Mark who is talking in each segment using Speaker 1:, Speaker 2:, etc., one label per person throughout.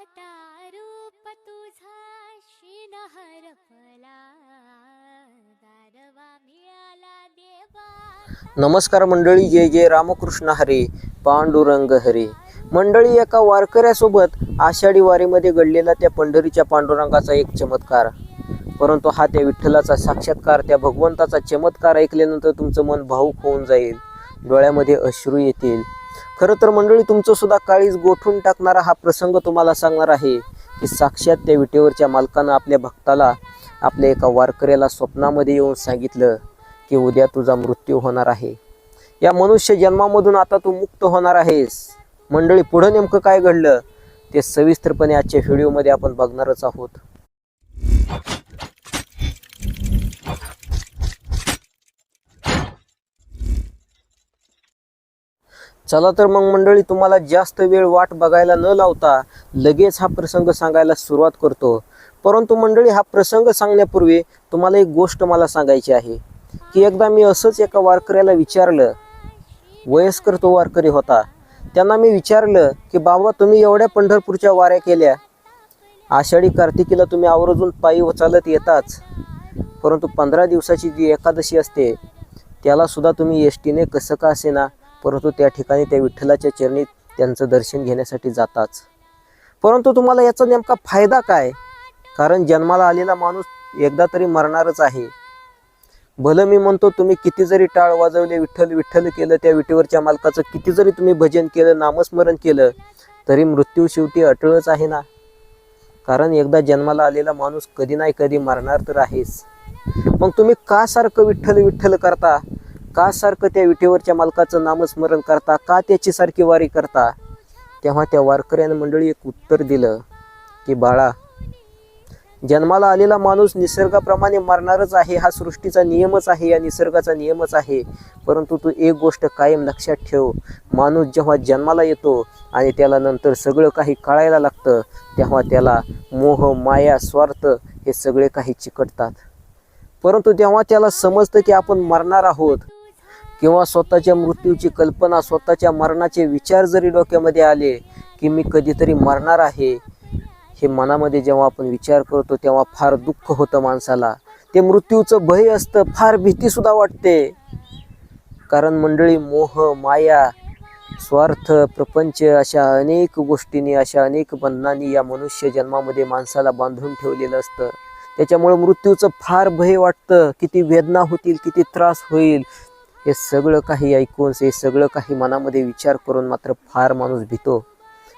Speaker 1: पाहता रूप तुझा शीन हरपला मिळाला देवा.
Speaker 2: नमस्कार मंडळी जय जय रामकृष्ण हरे पांडुरंग हरे. मंडळी एका वारकऱ्यासोबत आषाढी वारीमध्ये घडलेला त्या पंढरीच्या पांडुरंगाचा एक चमत्कार. परंतु हा त्या विठ्ठलाचा साक्षात्कार त्या भगवंताचा चमत्कार ऐकल्यानंतर तुमचं मन भाऊक होऊन जाईल. डोळ्यामध्ये अश्रू येतील. खरं तर मंडळी तुमचं सुद्धा काळीज गोठून टाकणारा हा प्रसंग तुम्हाला सांगणार आहे की साक्षात त्या विटेवरच्या मालकानं आपल्या भक्ताला आपल्या एका वारकऱ्याला स्वप्नामध्ये येऊन सांगितलं की उद्या तुझा मृत्यू होणार आहे. या मनुष्य जन्मामधून आता तू मुक्त होणार आहेस. मंडळी पुढं नेमकं काय घडलं ते सविस्तरपणे आजच्या व्हिडिओमध्ये आपण बघणारच आहोत. चला तर मग मंडळी तुम्हाला जास्त वेळ वाट बघायला न लावता लगेच हा प्रसंग सांगायला सुरुवात करतो. परंतु मंडळी हा प्रसंग सांगण्यापूर्वी तुम्हाला एक गोष्ट मला सांगायची आहे की एकदा मी असंच एका वारकऱ्याला विचारलं वयस्कर तो वारकरी होता त्यांना मी विचारलं की बाबा तुम्ही एवढ्या पंढरपूरच्या वाऱ्या केल्या. आषाढी कार्तिकीला तुम्ही आवर्जून पायी चालत येताच. परंतु पंधरा दिवसाची जी एकादशी असते त्याला सुद्धा तुम्ही एस टीने कसं का असेना? परंतु त्या ठिकाणी त्या विठ्ठलाच्या चरणी त्यांचं दर्शन घेण्यासाठी जाताच. परंतु तुम्हाला याचा नेमका फायदा काय? कारण जन्माला आलेला माणूस एकदा तरी मरणारच आहे. भलं मी म्हणतो तुम्ही किती जरी टाळ वाजवले विठ्ठल विठ्ठल केलं त्या विटेवरच्या मालकाचं किती जरी तुम्ही भजन केलं नामस्मरण केलं तरी मृत्यू शेवटी अटळच आहे ना? कारण एकदा जन्माला आलेला माणूस कधी नाही कधी मरणार तर आहेच. मग तुम्ही का सारखं विठ्ठल विठ्ठल करता? का सारखं त्या विटेवरच्या मालकाचं नामस्मरण करता? का त्याची सारखी वारी करता? तेव्हा त्या वारकऱ्यानं मंडळी एक उत्तर दिलं की बाळा जन्माला आलेला माणूस निसर्गाप्रमाणे मरणारच आहे. हा सृष्टीचा नियमच आहे या निसर्गाचा नियमच आहे. परंतु तू एक गोष्ट कायम लक्षात ठेव. माणूस जेव्हा जन्माला येतो आणि त्याला नंतर सगळं काही कळायला लागतं तेव्हा त्याला मोह माया स्वार्थ हे सगळे काही चिकटतात. परंतु तेव्हा त्याला समजतं की आपण मरणार आहोत. किंवा स्वतःच्या मृत्यूची कल्पना स्वतःच्या मरणाचे विचार जरी डोक्यामध्ये आले की मी कधीतरी मरणार आहे हे मनामध्ये जेव्हा आपण विचार करतो तेव्हा फार दुःख होतं माणसाला. ते मृत्यूचं भय असतं फार भीतीसुद्धा वाटते. कारण मंडळी मोह माया स्वार्थ प्रपंच अशा अनेक गोष्टींनी अशा अनेक बंधनांनी या मनुष्य जन्मामध्ये माणसाला बांधून ठेवलेलं असतं. त्याच्यामुळं मृत्यूचं फार भय वाटतं. किती वेदना होतील किती त्रास होईल. हे सगळं काही ऐकून हे सगळं काही मनामध्ये विचार करून मात्र फार माणूस भीतो.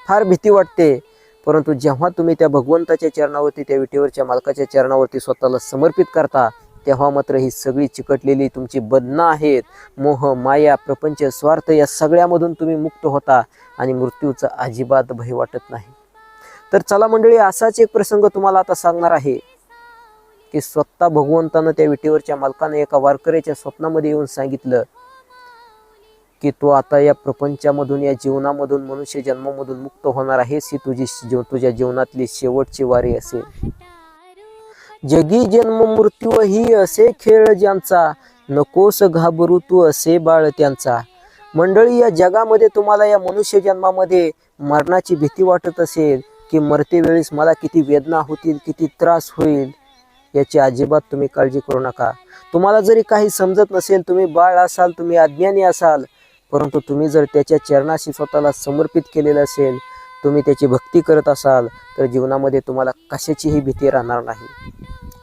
Speaker 2: फार भीती वाटते. परंतु जेव्हा तुम्ही त्या भगवंताच्या चरणावरती त्या विटेवरच्या मालकाच्या चरणावरती स्वतःला समर्पित करता तेव्हा मात्र ही सगळी चिकटलेली तुमची बदनं आहेत. मोह माया प्रपंच स्वार्थ या सगळ्यामधून तुम्ही मुक्त होता आणि मृत्यूचा अजिबात भय वाटत नाही. तर चला मंडळी असाच एक प्रसंग तुम्हाला आता सांगणार आहे. की स्वतः भगवंतानं त्या विटेवरच्या मालकानं एका वारकऱ्याच्या स्वप्नामध्ये येऊन सांगितलं की तो आता या प्रपंचामधून या जीवनामधून मनुष्य जन्मामधून मुक्त होणार आहेस ही तुझी जीव तुझ्या जीवनातली शेवटची वारी असेल जगी जन्म मृत्यू ही असे खेळ ज्यांचा नकोस घाबरू तू असे बाळ त्यांचा. मंडळी या जगामध्ये तुम्हाला या मनुष्य जन्मामध्ये मरणाची भीती वाटत असेल की मरते वेळेस मला किती वेदना होतील किती त्रास होईल. याची अजिबात तुम्ही काळजी करू नका. तुम्हाला जरी काही समजत नसेल तुम्ही बाळ असाल तुम्ही अज्ञानी असाल परंतु तुम्ही जर त्याच्या चरणाशी स्वतःला समर्पित केलेलं असेल तुम्ही त्याची भक्ती करत असाल तर जीवनामध्ये तुम्हाला कशाचीही भीती राहणार नाही.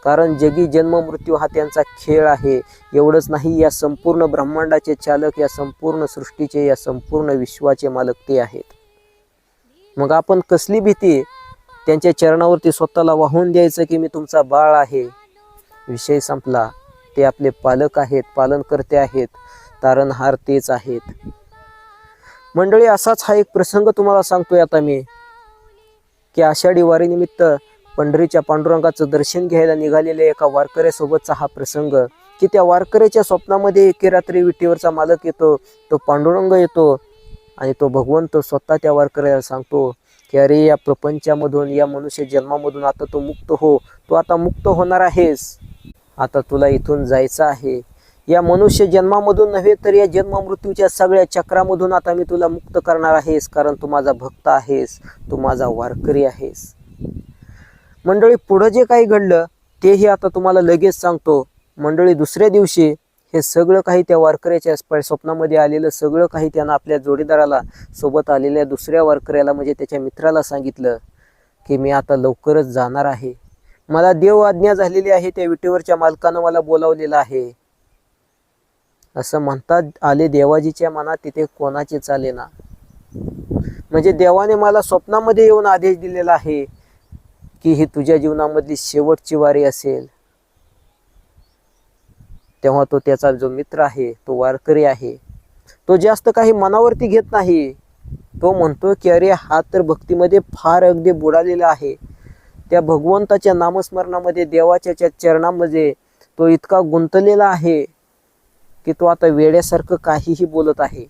Speaker 2: कारण जगी जन्म मृत्यू हा त्यांचा खेळ आहे. एवढंच नाही या संपूर्ण ब्रह्मांडाचे चालक या संपूर्ण सृष्टीचे या संपूर्ण विश्वाचे मालक ते आहेत. मग आपण कसली भीती त्यांच्या चरणावरती स्वतःला वाहून द्यायचं की मी तुमचा बाळ आहे. विषय संपला. ते आपले पालक आहेत पालनकर्ते आहेत. तारणहार तेच आहेत. मंडळी असाच हा एक प्रसंग तुम्हाला सांगतोय आता मी. की आषाढी वारीनिमित्त पंढरीच्या पांडुरंगाचं दर्शन घ्यायला निघालेल्या एका वारकऱ्यासोबतचा हा प्रसंग. की त्या वारकऱ्याच्या स्वप्नामध्ये एके रात्री विटीवरचा मालक येतो तो पांडुरंग येतो आणि तो भगवंत स्वतः त्या वारकऱ्याला सांगतो की अरे या प्रपंचामधून या मनुष्य जन्मामधून आता तू मुक्त हो. तू आता मुक्त होणार आहेस. आता तुला इथून जायचं आहे. या मनुष्य जन्मामधून नव्हे तर या जन्म मृत्यूच्या सगळ्या चक्रामधून आता मी तुला मुक्त करणार आहेस कारण तू माझा भक्त आहेस. तू माझा वारकरी आहेस. मंडळी पुढं जे काही घडलं तेही आता तुम्हाला लगेच सांगतो. मंडळी दुसऱ्या दिवशी हे सगळं काही त्या वारकऱ्याच्या स्वप्नामध्ये आलेलं सगळं काही त्यानं आपल्या जोडीदाराला सोबत आलेल्या दुसऱ्या वारकऱ्याला म्हणजे त्याच्या मित्राला सांगितलं की मी आता लवकरच जाणार आहे. मला देव आज्ञा झालेली आहे त्या विटेवरच्या मालकानं मला बोलावलेलं आहे. असं म्हणतात आले देवाजीच्या मनात तिथे कोणाचे चाले ना. म्हणजे देवाने मला स्वप्नामध्ये येऊन आदेश दिलेला आहे की ही तुझ्या जीवनामधली शेवटची वारी असेल. तेव्हा तो त्याचा जो मित्र आहे तो वारकरी आहे तो जास्त काही मनावरती घेत नाही. तो म्हणतो की अरे हा तर भक्तीमध्ये फार अगदी बुडालेला आहे. त्या भगवंताच्या नामस्मरणामध्ये देवाच्या त्या चरणामध्ये तो इतका गुंतलेला आहे की तो आता वेड्यासारखं काहीही बोलत आहे.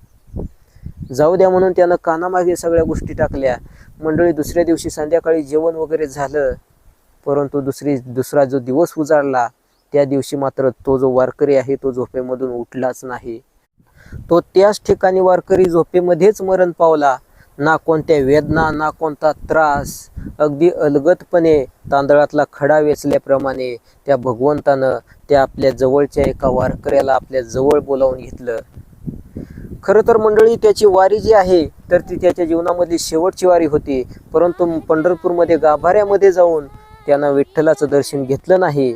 Speaker 2: जाऊ द्या म्हणून त्यानं कानामागे सगळ्या गोष्टी टाकल्या. मंडळी दुसऱ्या दिवशी संध्याकाळी जेवण वगैरे झालं परंतु दुसरी दुसरा जो दिवस उजाडला त्या दिवशी मात्र तो जो वारकरी आहे तो झोपेमधून उठलाच नाही. तो त्याच ठिकाणी वारकरी झोपेमध्येच मरण पावला. ना कोणत्या वेदना ना कोणता त्रास. अगदी अलगदपणे तांदळातला खडा वेचल्याप्रमाणे त्या भगवंतानं त्या आपल्या जवळच्या एका वारकऱ्याला आपल्या जवळ बोलावून घेतलं. खरं तर मंडळी त्याची वारी जी आहे तर ती त्याच्या जीवनामधली शेवटची वारी होती. परंतु पंढरपूरमध्ये गाभाऱ्यामध्ये जाऊन त्यानं विठ्ठलाचं दर्शन घेतलं नाही.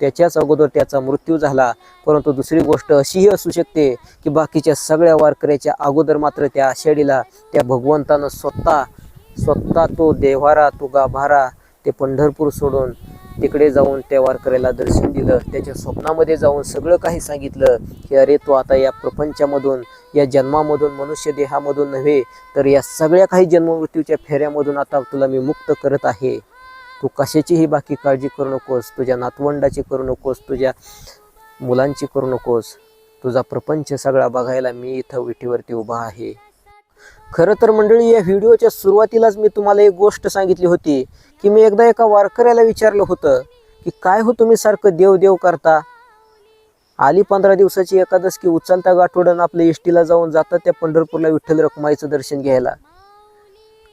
Speaker 2: त्याच्याच अगोदर त्याचा मृत्यू झाला. परंतु दुसरी गोष्ट अशीही असू शकते की बाकीच्या सगळ्या वारकऱ्याच्या अगोदर मात्र त्या आषाढीला त्या भगवंतानं स्वतः स्वतः तो देवारा तो गाभारा ते पंढरपूर सोडून तिकडे जाऊन त्या वारकऱ्याला दर्शन दिलं. त्याच्या स्वप्नामध्ये जाऊन सगळं काही सांगितलं की अरे तू आता या प्रपंचामधून या जन्मामधून मनुष्य देहामधून नव्हे तर या सगळ्या काही जन्ममृत्यूच्या फेऱ्यामधून आता तुला मी मुक्त करत आहे. तू कशाचीही बाकी काळजी करू नकोस तुझ्या नातवंडाची करू नकोस तुझ्या मुलांची करू नकोस. तुझा प्रपंच सगळा बघायला मी इथं विठीवरती उभा आहे. खरं तर मंडळी या व्हिडिओच्या सुरुवातीलाच मी तुम्हाला एक गोष्ट सांगितली होती की मी एकदा एका वारकऱ्याला विचारलं होतं की काय हो तुम्ही सारखं देव देव करता? आली पंधरा दिवसाची एकादस की उचलता गाठोडन आपल्या इष्टीला जाऊन जातात त्या पंढरपूरला विठ्ठल रखुमाईचं दर्शन घ्यायला?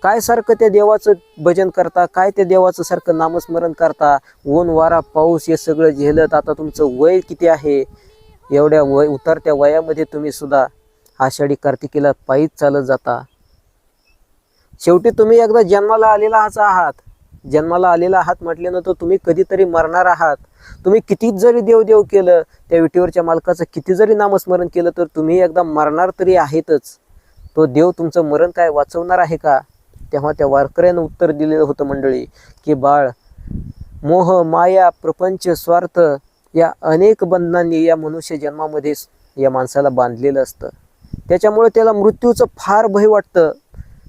Speaker 2: काय सारखं त्या देवाचं भजन करता? काय त्या देवाचं सारखं नामस्मरण करता? ऊन वारा पाऊस हे सगळं झेलत आता तुमचं वय किती आहे? एवढ्या वय उतरत्या वयामध्ये तुम्ही सुद्धा आषाढी कार्तिकीला पायीच चालत जाता. शेवटी तुम्ही एकदा जन्माला आलेला हाच आहात. जन्माला आलेला आहात म्हटल्यानंतर तुम्ही कधीतरी मरणार आहात. तुम्ही कितीच जरी देवदेव केलं त्या विटीवरच्या मालकाचं किती जरी नामस्मरण केलं तर तुम्ही एकदा मरणार तरी आहेतच. तो देव तुमचं मरण काय वाचवणार आहे का? तेव्हा त्या वारकऱ्यानं उत्तर दिलेलं होतं मंडळी की बाळ मोह माया प्रपंच स्वार्थ या अनेक बंधनांनी या मनुष्य जन्मामध्ये या माणसाला बांधलेलं असतं. त्याच्यामुळे त्याला मृत्यूचं फार भय वाटतं.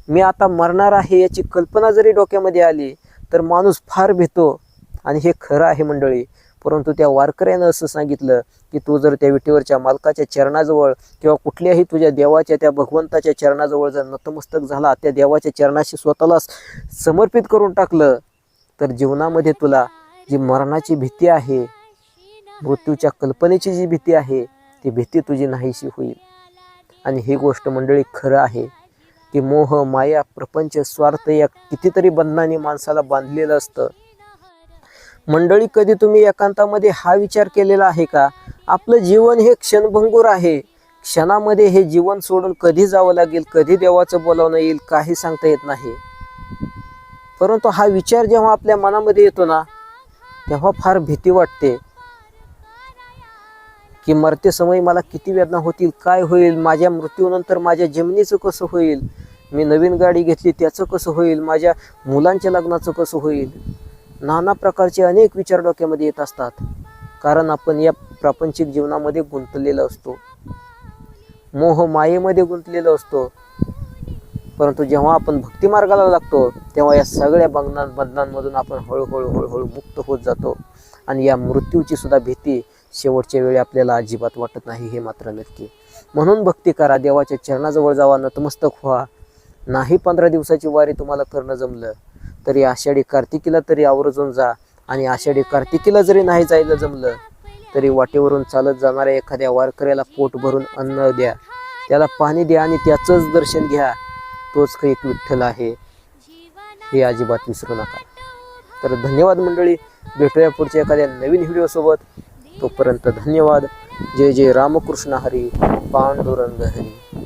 Speaker 2: मी आता मरणार आहे याची कल्पना जरी डोक्यामध्ये आली तर माणूस फार भीतो. आणि हे खरं आहे मंडळी परंतु त्या वारकऱ्यानं असं सांगितलं की तू जर त्या विटीवरच्या मालकाच्या चरणाजवळ किंवा कुठल्याही तुझ्या देवाच्या त्या भगवंताच्या चरणाजवळ जर नतमस्तक झाला त्या देवाच्या चरणाशी स्वतःला समर्पित करून टाकलं तर जीवनामध्ये तुला जी मरणाची भीती आहे मृत्यूच्या कल्पनेची जी भीती आहे ती भीती तुझी नाहीशी होईल. आणि ही गोष्ट मंडळी खरं आहे की मोह माया प्रपंच स्वार्थ या कितीतरी बंधनाने माणसाला बांधलेलं असतं. मंडळी कधी तुम्ही एकांतामध्ये हा विचार केलेला आहे का? आपलं जीवन हे क्षणभंगूर आहे. क्षणामध्ये हे जीवन सोडून कधी जावं लागेल? कधी देवाचं बोलावणं येईल? काही सांगता येत नाही. परंतु हा विचार जेव्हा आपल्या मनामध्ये येतो ना तेव्हा फार भीती वाटते. की मरते समय मला किती वेदना होतील? काय होईल? माझ्या मृत्यूनंतर माझ्या जमिनीचं कसं होईल? मी नवीन गाडी घेतली त्याचं कसं होईल? माझ्या मुलांच्या लग्नाचं कसं होईल? नाना प्रकारचे अनेक विचार डोक्यामध्ये येत असतात. कारण आपण या प्रापंचिक जीवनामध्ये गुंतलेलो असतो. मोह मायेमध्ये गुंतलेलो असतो. परंतु जेव्हा आपण भक्तिमार्गाला लागतो तेव्हा या सगळ्या बंधना बंधनांमधून आपण हळूहळू हळूहळू मुक्त होत जातो. आणि या मृत्यूची सुद्धा भीती शेवटच्या वेळी आपल्याला अजिबात वाटत नाही हे मात्र नक्की. म्हणून भक्ती करा देवाच्या चरणाजवळ जावा नतमस्तक व्हा. नाही पंधरा दिवसाची वारी तुम्हाला करणं जमलं तरी आषाढी कार्तिकीला तरी आवर्जून जा. आणि आषाढी कार्तिकीला जरी नाही जायला जमलं तरी वाटेवरून चालत जाणाऱ्या एखाद्या वारकऱ्याला पोट भरून अन्न द्या. त्याला पाणी द्या आणि त्याचंच दर्शन घ्या. तोच एक विठ्ठल आहे. हे अजिबात विसरू नका. तर धन्यवाद मंडळी. भेटूया पुढच्या एखाद्या नवीन व्हिडिओसोबत तोपर्यंत धन्यवाद. जय जय रामकृष्ण हरी. पांडुरंग हरी.